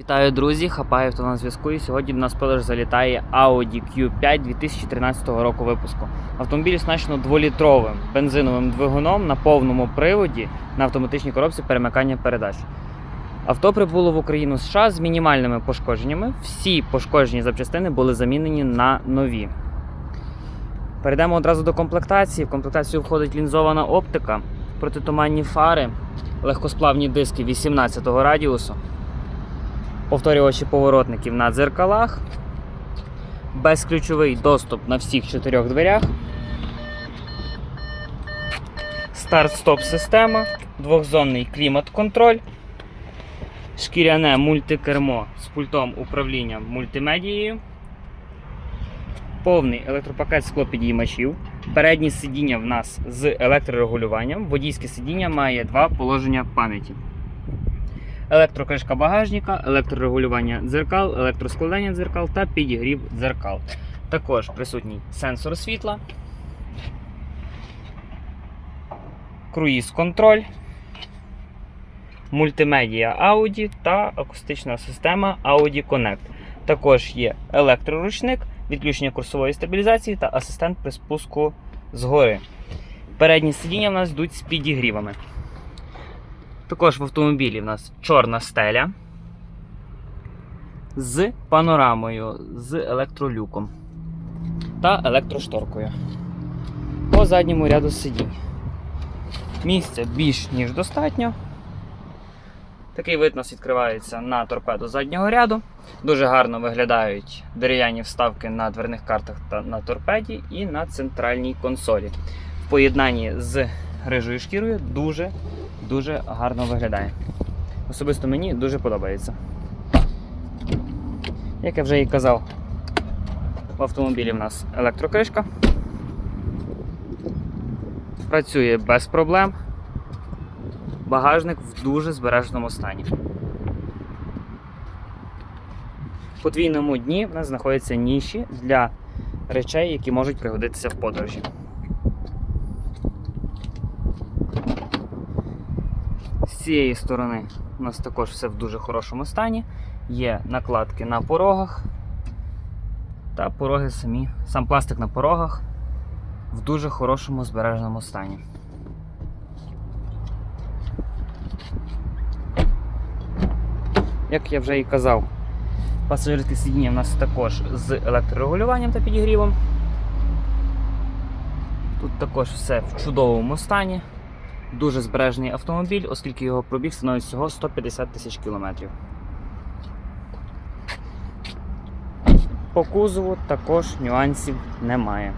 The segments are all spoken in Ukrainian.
Вітаю, друзі! Хапаєв то на зв'язку. І сьогодні до нас продаж залітає Audi Q5 2013 року випуску. Автомобіль оснащено дволітровим бензиновим двигуном на повному приводі на автоматичній коробці перемикання передач. Авто прибуло в Україну США з мінімальними пошкодженнями. Всі пошкоджені запчастини були замінені на нові. Перейдемо одразу до комплектації. В комплектацію входить лінзована оптика, протитуманні фари, легкосплавні диски 18-го радіусу повторювачі поворотників на дзеркалах, безключовий доступ на всіх чотирьох дверях, старт-стоп система, двохзонний клімат-контроль, шкіряне мультикермо з пультом управління мультимедією, повний електропакет склопідіймачів, переднє сидіння в нас з електрорегулюванням, водійське сидіння має два положення пам'яті електрокришка багажника, електрорегулювання дзеркал, електроскладання дзеркал та підігрів дзеркал. Також присутній сенсор світла, круїз-контроль, мультимедіа Audi та акустична система Audi Connect. Також є електроручник, відключення курсової стабілізації та асистент при спуску згори. Передні сидіння в нас йдуть з підігрівами. Також в автомобілі в нас чорна стеля з панорамою, з електролюком та електрошторкою. По задньому ряду сидінь. Місця більш ніж достатньо. Такий вид у нас відкривається на торпеду заднього ряду. Дуже гарно виглядають дерев'яні вставки на дверних картах та на торпеді і на центральній консолі. В поєднанні з грижою шкірою дуже дуже гарно виглядає. Особисто мені дуже подобається. Як я вже і казав, в автомобілі в нас електрокришка. Працює без проблем. Багажник в дуже збереженому стані. В подвійному дні в нас знаходяться ніші для речей, які можуть пригодитися в подорожі. Цієї сторони у нас також все в дуже хорошому стані. Є накладки на порогах. Та пороги самі, сам пластик на порогах в дуже хорошому збереженому стані. Як я вже і казав, пасажирське сидіння в нас також з електрорегулюванням та підігрівом. Тут також все в чудовому стані. Дуже збережений автомобіль, оскільки його пробіг становить всього 150 тисяч кілометрів. По кузову також нюансів немає.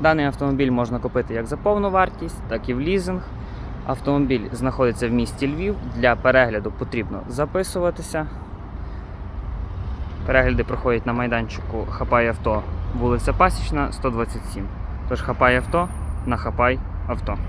Даний автомобіль можна купити як за повну вартість, так і в лізинг. Автомобіль знаходиться в місті Львів. Для перегляду потрібно записуватися. Перегляди проходять на майданчику Хапай авто, вулиця Пасічна, 127. Тож хапай авто на хапай авто.